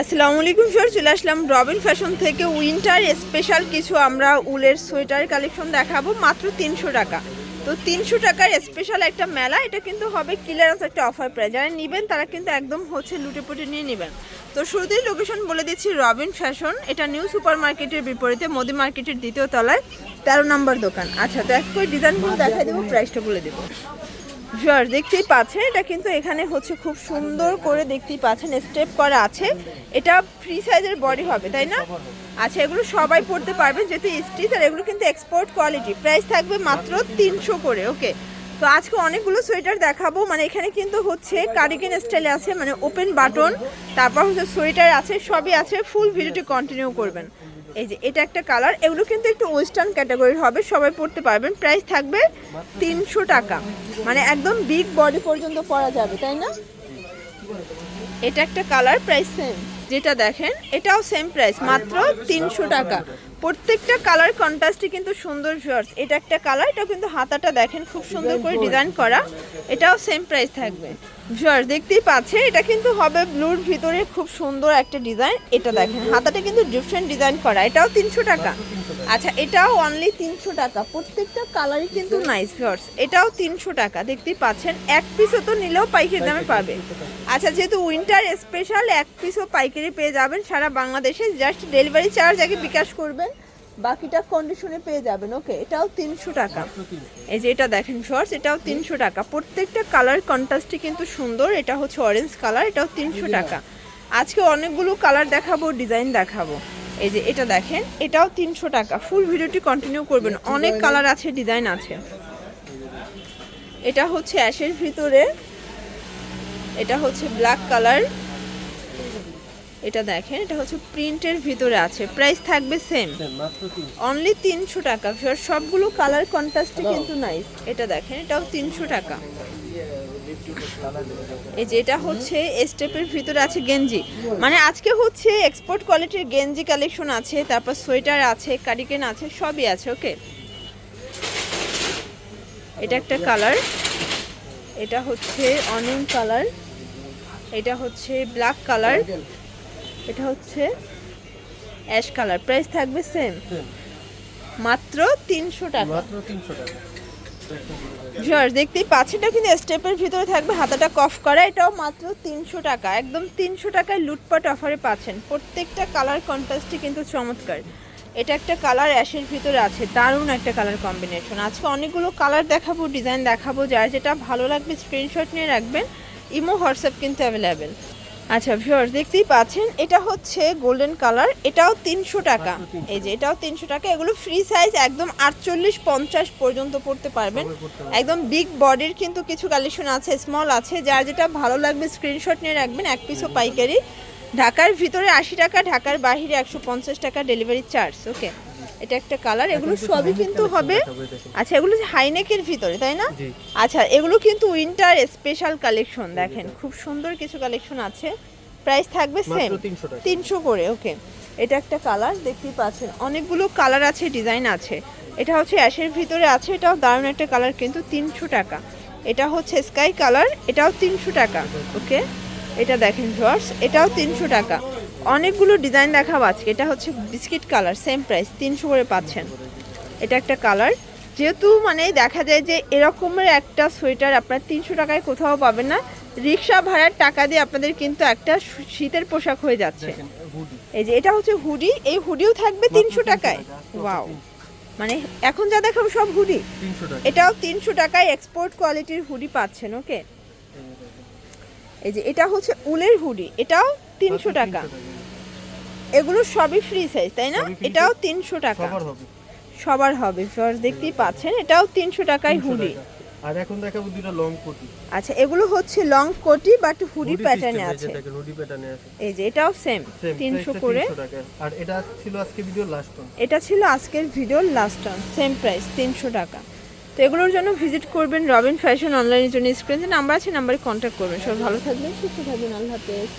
আসসালামু আলাইকুম চলে আসলাম রবিন ফ্যাশন থেকে উইন্টার। স্পেশাল কিছু আমরা উলের সোয়েটার কালেকশন দেখাবো, মাত্র তিনশো টাকা। তো তিনশো টাকার স্পেশাল একটা মেলা, এটা কিন্তু হবে ক্লিয়ারেন্স একটা অফার প্রায় যারা নেবেন, তারা কিন্তু একদম হচ্ছে লুটে পুটে নিয়ে নেবেন। তো শুরুতেই লোকেশন বলে দিচ্ছি, রবিন ফ্যাশন। এটা নিউ সুপার মার্কেটের বিপরীতে, মোদি মার্কেটের দ্বিতীয় তলায়, তেরো নম্বর দোকান। আচ্ছা তো এক ডিজাইনগুলো দেখাই দেবো প্রাইসটা বলে দেবো। জর দেখতেই পাচ্ছেন, এটা কিন্তু এখানে হচ্ছে খুব সুন্দর করে দেখতেই পাচ্ছেন স্টেপ করা আছে। এটা ফ্রি সাইজের বডি হবে, তাই না? আচ্ছা এগুলো সবাই পড়তে পারবে, যেহেতু স্টিচ আর এগুলো কিন্তু এক্সপোর্ট কোয়ালিটি প্রাইস থাকবে মাত্র তিনশো করে ওকে তো আজকে অনেকগুলো সোয়েটার দেখাবো মানে এখানে কিন্তু হচ্ছে কার্ডিগান স্টাইলে আছে মানে ওপেন বাটন তারপর হচ্ছে সোয়েটার আছে, সবই আছে ফুল ভিডিওটি কন্টিনিউ করবেন। এই যে, এটা একটা কালার। এগুলো কিন্তু একটু ওয়েস্টার্ন ক্যাটাগরির হবে, সবাই পড়তে পারবেন। প্রাইস থাকবে তিনশো টাকা। মানে একদম বিগ বডি পর্যন্ত পরা যাবে, তাই না? এটা একটা কালার প্রাইস সেম যেটা দেখেন, এটাও সেম প্রাইস মাত্র তিনশো টাকা। প্রত্যেকটা কালার কন্ট্রাস্টই কিন্তু সুন্দর ভিউয়ার্স এটা একটা কালার, এটাও কিন্তু হাতাটা দেখেন, খুব সুন্দর করে ডিজাইন করা। এটাও সেম প্রাইস থাকবে। ভিউয়ার্স দেখতেই পাচ্ছে এটা কিন্তু হবে ব্লুর ভিতরে খুব সুন্দর একটা ডিজাইন এটা দেখেন হাতাটা কিন্তু ডিফারেন্ট ডিজাইন করা এটাও তিনশো টাকা। আচ্ছা এটাও অনলি তিনশো টাকা। প্রত্যেকটা কালারই কিন্তু নাইস ভিউয়ার্স এটাও তিনশো টাকা দেখতেই পাচ্ছেন। এক পিসও তো নিলেও পাইকারি দামে পাবে। আচ্ছা যেহেতু উইন্টার স্পেশাল এক পিসও পাইকারি পেয়ে যাবেন সারা বাংলাদেশে। জাস্ট ডেলিভারি চার্জ আগে বিকাশ করবেন। বাকিটা কন্ডিশনে পেয়ে যাবেন ওকে এটাও তিনশো টাকা। এই যে এটা দেখেন শর্টস এটাও তিনশো টাকা। প্রত্যেকটা কালার কন্ট্রাস্টই কিন্তু সুন্দর এটা হচ্ছে অরেঞ্জ কালার এটাও তিনশো টাকা। আজকে অনেকগুলো কালার দেখাবো ডিজাইন দেখাবো। এই যে এটা দেখেন এটাও তিনশো টাকা। ফুল ভিডিওটি কন্টিনিউ করবেন। অনেক কালার আছে ডিজাইন আছে। এটা হচ্ছে অ্যাশের ভিতরে। এটা হচ্ছে ব্ল্যাক কালার এটা দেখেন এটা হচ্ছে প্রিন্টের ভিতরে আছে। প্রাইস থাকবে সেম অনলি তিনশো। টাকা। সবগুলো কালার কন্ট্রাস্টে কিন্তু নাইস এটা দেখেন এটাও তিনশো টাকা। এই যে এটা হচ্ছে স্টেপের ভিতরে আছে গেঞ্জি। মানে আজকে হচ্ছে এক্সপোর্ট কোয়ালিটির গেঞ্জি কালেকশন আছে তারপর সোয়েটার আছে কার্ডিকেন আছে সবই আছে ওকে এটা একটা কালার এটা হচ্ছে অনিয়ন কালার এটা হচ্ছে ব্ল্যাক কালার এটা হচ্ছে অ্যাশ কালার। প্রাইস থাকবে সেম। মাত্র তিনশো টাকা। মাত্র তিনশো টাকা। ভিউয়ার্স দেখতেই পাচ্ছেন এটা কিন্তু স্টেপের ভিতরে থাকবে হাতাটা কফ করা এটাও মাত্র তিনশো টাকা। একদম তিনশো টাকায় লুটপাট অফারে পাচ্ছেন। প্রত্যেকটা কালার কন্ট্রাস্টই কিন্তু চমৎকার। এটা একটা কালার অ্যাশের ভিতরে আছে দারুণ একটা কালার কম্বিনেশন। আজকে অনেকগুলো কালার দেখাবো ডিজাইন দেখাবো যার যেটা ভালো লাগবে স্ক্রিনশট নিয়ে রাখবেন। ইমো হোয়াটসঅ্যাপ কিন্তু অ্যাভেলেবেল আচ্ছা ভিউয়ার্স দেখতেই পাচ্ছেন এটা হচ্ছে গোল্ডেন কালার এটাও তিনশো টাকা। এই যে এটাও তিনশো টাকা এগুলো ফ্রি সাইজ একদম আটচল্লিশ পঞ্চাশ পর্যন্ত পড়তে পারবেন। একদম বিগ বডির কিন্তু কিছু কালেকশন আছে স্মল আছে যার যেটা ভালো লাগবে স্ক্রিনশট নিয়ে রাখবেন এক পিসও পাইকারি। ঢাকার ভিতরে আশি টাকা ঢাকার বাইরে একশো পঞ্চাশ টাকা ডেলিভারি চার্জ ওকে এটা একটা কালার এগুলো সবই কিন্তু হবে আচ্ছা এগুলো হাইনেকের ভিতরে তাই না? আচ্ছা এগুলো কিন্তু উইন্টার স্পেশাল কালেকশন দেখেন খুব সুন্দর কিছু কালেকশন আছে। প্রাইস থাকবে সেম মাত্র 300 টাকা। তিনশো করে ওকে এটা একটা কালার দেখতেই পাচ্ছেন অনেকগুলো কালার আছে ডিজাইন আছে। এটা হচ্ছে অ্যাশের ভিতরে আছে এটাও দারুণ একটা কালার কিন্তু তিনশো টাকা। এটা হচ্ছে স্কাই কালার এটাও তিনশো টাকা ওকে এটা দেখেন জর্স এটাও তিনশো টাকা। অনেকগুলো ডিজাইন দেখাবো আজকে। এটা হচ্ছে বিস্কিট কালার সেম প্রাইস তিনশো করে পাচ্ছেন। এটা একটা কালার। যেহেতু মানে দেখা যায় যে এরকমের একটা সোয়েটার আপনার তিনশো টাকায় কোথাও পাবেন না রিক্সা ভাড়ার টাকা দিয়ে আপনাদের কিন্তু একটা শীতের পোশাক হয়ে যাচ্ছে। এই যে এটা হচ্ছে হুডি এই হুডিও থাকবে তিনশো টাকায়। ওয়াও মানে এখন যা দেখাবো সব হুডি এটাও তিনশো টাকায় এক্সপোর্ট কোয়ালিটির হুডি পাচ্ছেন ওকে এই যে এটা হচ্ছে উলের হুডি এটাও তিনশো টাকা। এগুলো সবই ফ্রি সাইজ তাই না? এটাও তিনশো টাকা। সবার হবে। Viewers দেখতেই পাচ্ছেন এটাও তিনশো টাকায় হুডি। আর এখন দেখাবো দুটো লং কোটি আচ্ছা এগুলো হচ্ছে লং কোটি বাট হুডি প্যাটার্নে আছে। হুডি প্যাটার্নে আছে। এই যে এটাও সেম সেম তিনশো করে। আর এটা ছিল আজকে ভিডিও লাস্ট ওয়ান এটা ছিল আজকের ভিডিওর লাস্ট টার্ম সেম প্রাইস তিনশো টাকা। তো এগুলোর জন্য ভিজিট করবেন রবিন ফ্যাশন অনলাইনের জন্য স্ক্রিনে নাম্বার আছে নাম্বারে কন্ট্যাক্ট করবেন। সবাই ভালো থাকবেন সুস্থ থাকবেন আল্লাহ হাফেজ।